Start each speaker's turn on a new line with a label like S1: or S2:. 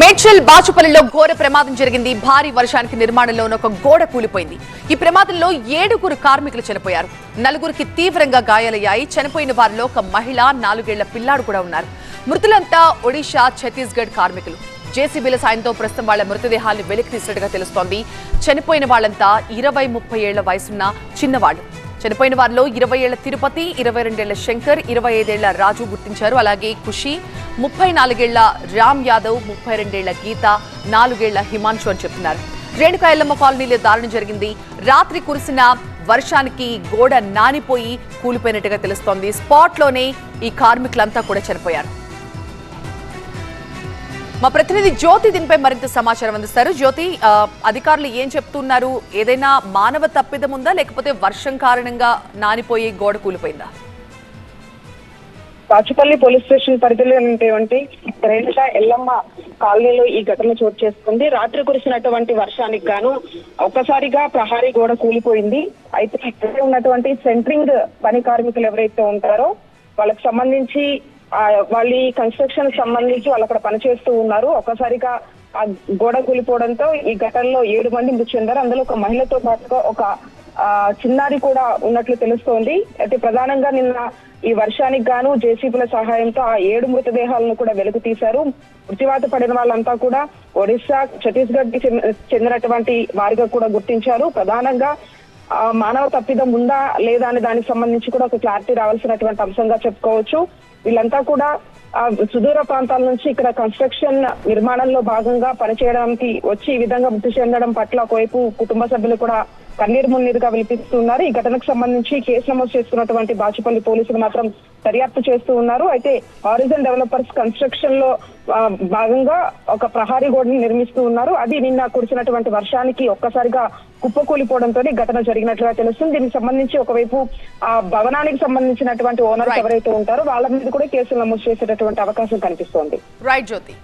S1: మేడ్చల్ బాచుపల్లిలో ఘోర ప్రమాదం జరిగింది. భారీ వర్షానికి నిర్మాణంలో ఉన్న ఒక గోడ కూలిపోయింది. ఈ ప్రమాదంలో ఏడుగురు కార్మికులు చనిపోయారు. నలుగురికి తీవ్రంగా గాయాలయ్యాయి. చనిపోయిన వారిలో ఒక మహిళ నాలుగేళ్ళ పిల్లాడు కూడా ఉన్నారు. మృతులంతా ఒడిషా ఛత్తీస్గఢ్ కార్మికులు. జేసీబీల సాయంతో ప్రస్తుతం వాళ్ళ మృతదేహాన్ని వెలికి తీసినట్టుగా తెలుస్తోంది. చనిపోయిన వాళ్ళంతా ఇరవై ముప్పై ఏళ్ళ వయసున్న చిన్నవాళ్ళు చనిపోయిన వారిలో ఇరవై ఏళ్ళ తిరుపతి ఇరవై రెండేళ్ళ శంకర్ ఇరవై ఐదేళ్ళ రాజు గుర్తించారు. అలాగే ఖుషి ముప్పై నాలుగేళ్ళ రామ్ యాదవ్ ముప్పై రెండేళ్ళ గీత నాలుగేళ్ళ హిమాంశు అని చెప్తున్నారు. రేణుకా ఎల్లమ్మ కాలనీలో దారుణం జరిగింది. రాత్రి కురిసిన వర్షానికి గోడ నానిపోయి కూలిపోయినట్టుగా తెలుస్తోంది. స్పాట్లోనే ఈ కార్మికులంతా కూడా చనిపోయారు. మా ప్రతినిధి జ్యోతి దీనిపై మరింత సమాచారం అందిస్తారు. జ్యోతి అధికారులు ఏం చెప్తున్నారు? ఏదైనా మానవ తప్పిదం ఉందా? లేకపోతే వర్షం కారణంగా నానిపోయి గోడ కూలిపోయిందా?
S2: కాచుపల్లి పోలీస్ స్టేషన్ పరిధిలో ఉన్నటువంటి రేణుక ఎల్లమ్మ కాలనీలో ఈ ఘటన చోటు చేసుకుంది. రాత్రి కురిసినటువంటి వర్షానికి గాను ఒక్కసారిగా ప్రహారీ గోడ కూలిపోయింది. అయితే ఇక్కడ ఉన్నటువంటి సెంట్రింగ్ పని కార్మికులు ఎవరైతే ఉంటారో వాళ్ళకి సంబంధించి వాళ్ళ ఈ కన్స్ట్రక్షన్ సంబంధించి వాళ్ళు అక్కడ పనిచేస్తూ ఉన్నారు. ఒక్కసారిగా ఆ గోడ కూలిపోవడంతో ఈ ఘటనలో ఏడు మంది మృతి చెందారు. అందులో ఒక మహిళతో పాటుగా ఒక చిన్నారి కూడా ఉన్నట్లు తెలుస్తోంది. అయితే ప్రధానంగా నిన్న ఈ వర్షానికి గాను జేసీబీల సహాయంతో ఆ ఏడు మృతదేహాలను కూడా వెలుగు తీశారు. మృతివాత పడిన వాళ్ళంతా కూడా ఒడిశా ఛత్తీస్గఢ్కి చెందినటువంటి వారిగా కూడా గుర్తించారు. ప్రధానంగా మానవ తప్పిదం ఉందా లేదా అనే దానికి సంబంధించి కూడా ఒక క్లారిటీ రావాల్సినటువంటి అంశంగా చెప్పుకోవచ్చు. వీళ్ళంతా కూడా సుదూర ప్రాంతాల నుంచి ఇక్కడ కన్స్ట్రక్షన్ నిర్మాణంలో భాగంగా పనిచేయడానికి వచ్చి ఈ విధంగా మృతి చెందడం పట్ల ఒకవైపు కుటుంబ సభ్యులు కూడా కన్నీరు మున్నీరుగా విలిపిస్తున్నారు ఈ ఘటనకు సంబంధించి కేసు నమోదు చేసుకున్నటువంటి బాచుపల్లి పోలీసులు మాత్రం దర్యాప్తు చేస్తూ ఉన్నారు. అయితే హారిజన్ డెవలపర్స్ కన్స్ట్రక్షన్లో భాగంగా ఒక ప్రహారీ గోడని నిర్మిస్తూ ఉన్నారు. అది నిన్న కురిసినటువంటి వర్షానికి ఒక్కసారిగా కుప్పకూలిపోవడంతో ఘటన జరిగినట్లుగా తెలుస్తుంది. దీనికి సంబంధించి ఒకవైపు ఆ భవనానికి సంబంధించినటువంటి ఓనర్స్
S1: Right.
S2: ఎవరైతే ఉంటారో వాళ్ళ మీద కూడా కేసులు నమోదు చేసేటటువంటి అవకాశం కనిపిస్తోంది.
S1: రైట్ జ్యోతి